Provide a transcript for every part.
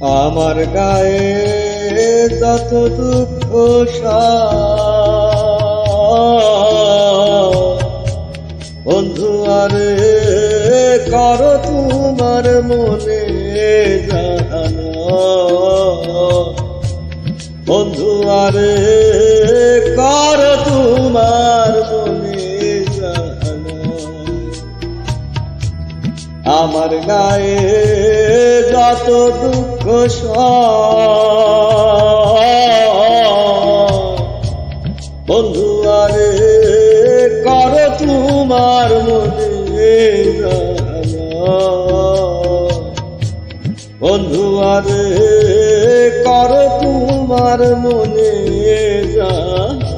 আমার গায়ে যত দুঃখ বন্ধু, আরে কর তোমার মনে জানো বন্ধু, আরে কর তোমার মনে জানো আমার গায়ে যত দুঃখ বন্ধু আরে কর তোমার মনে বন্ধু আরে কর তোমার মনে জানা।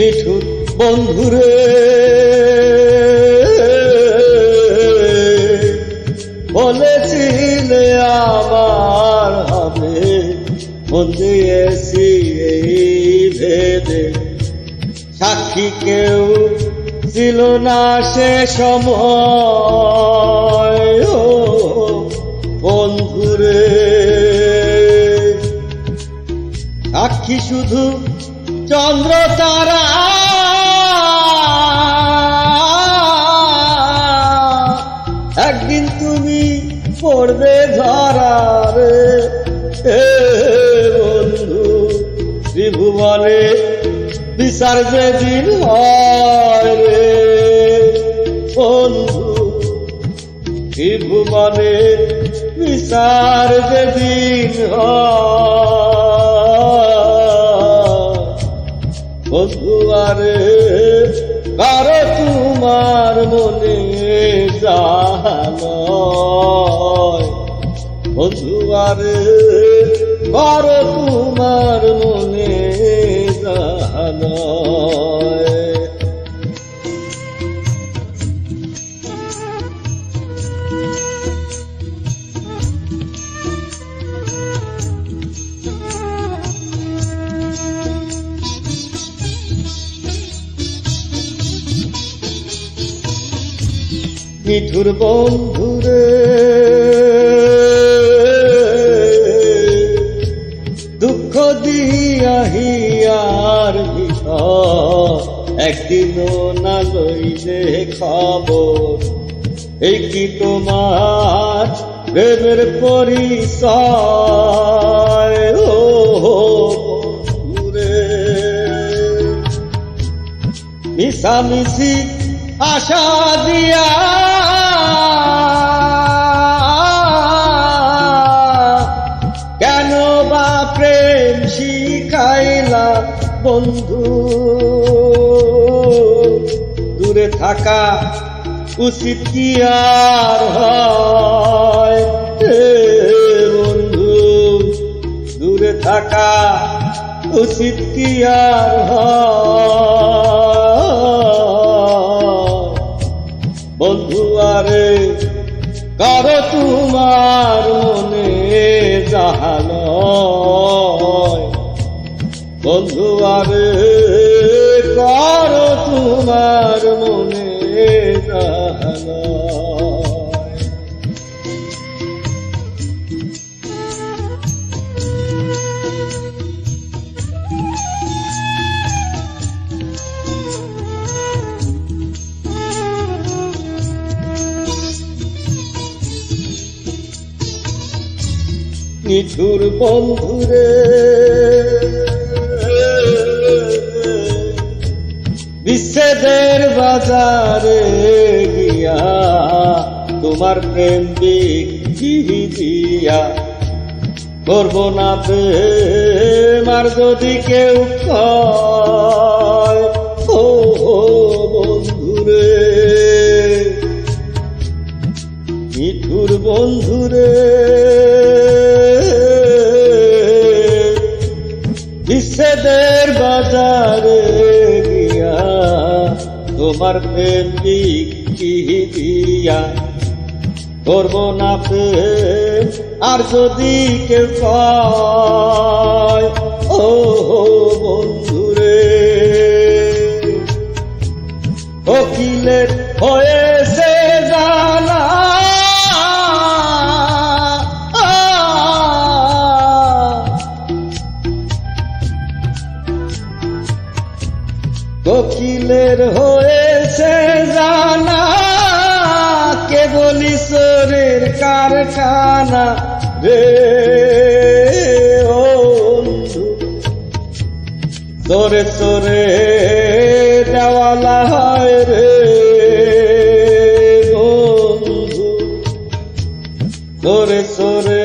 নিঠুর বন্ধুরে। বলেছিলে আমার হবে দিয়েছি এই ভেবে সাক্ষী কেউ ছিল না সে সময় বন্ধুরে। সাক্ষী শুধু চন্দ্র তারা। একদিন তুমি পড়বে ধরার। হে বন্ধু, ত্রিভুবনে বিচার যেদিন হয় রে। বন্ধু, ত্রিভুবনে বিচার যেদিন হয়। বন্ধু আরে কার তোমার মনে আরে কার তোমার মনে জানো মিঠুর বন্ধুরে দুঃখ দিয়াহিয়ার বিষয় একদিনও না লইলে খবর এই কি তোমার প্রেমের পরিচয় ও মিশামিশি আশা দিয়া। কেন বা প্রেম শিখাইলা বন্ধু? দূরে থাকা উচিত কি আর হয়? বন্ধু, দূরে থাকা উচিত কি আর হয়? বন্ধু আরে কারও তোমার মনে জাহাল বন্ধু আরে কারও তোমার মনে জাহান নিঠুর বন্ধুরে। বিচ্ছেদের বাজারে গিয়া তোমার প্রেম বিক্রি দিয়া করব না প্রেম, আর যদি কেউ কয় বিচ্ছেদের বাজারে গিয়া তোমার প্রেম কি দিয়া? করব না প্রেম আর যদি কেউ কোকিলের হয়েছে জানা কেবল ঈশ্বরের কারখানা রে। তোরে তোরে দেওয়ালা হয় রে। তোরে তোরে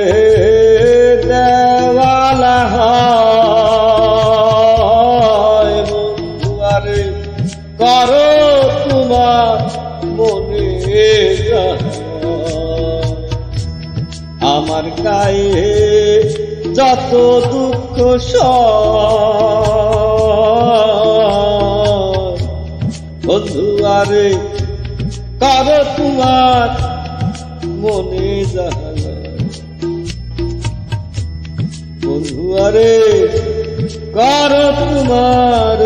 আমার গায়ে যত দুঃখ বন্ধু আরে কর তোমার মনে যাহা। বন্ধু আরে কর তোমার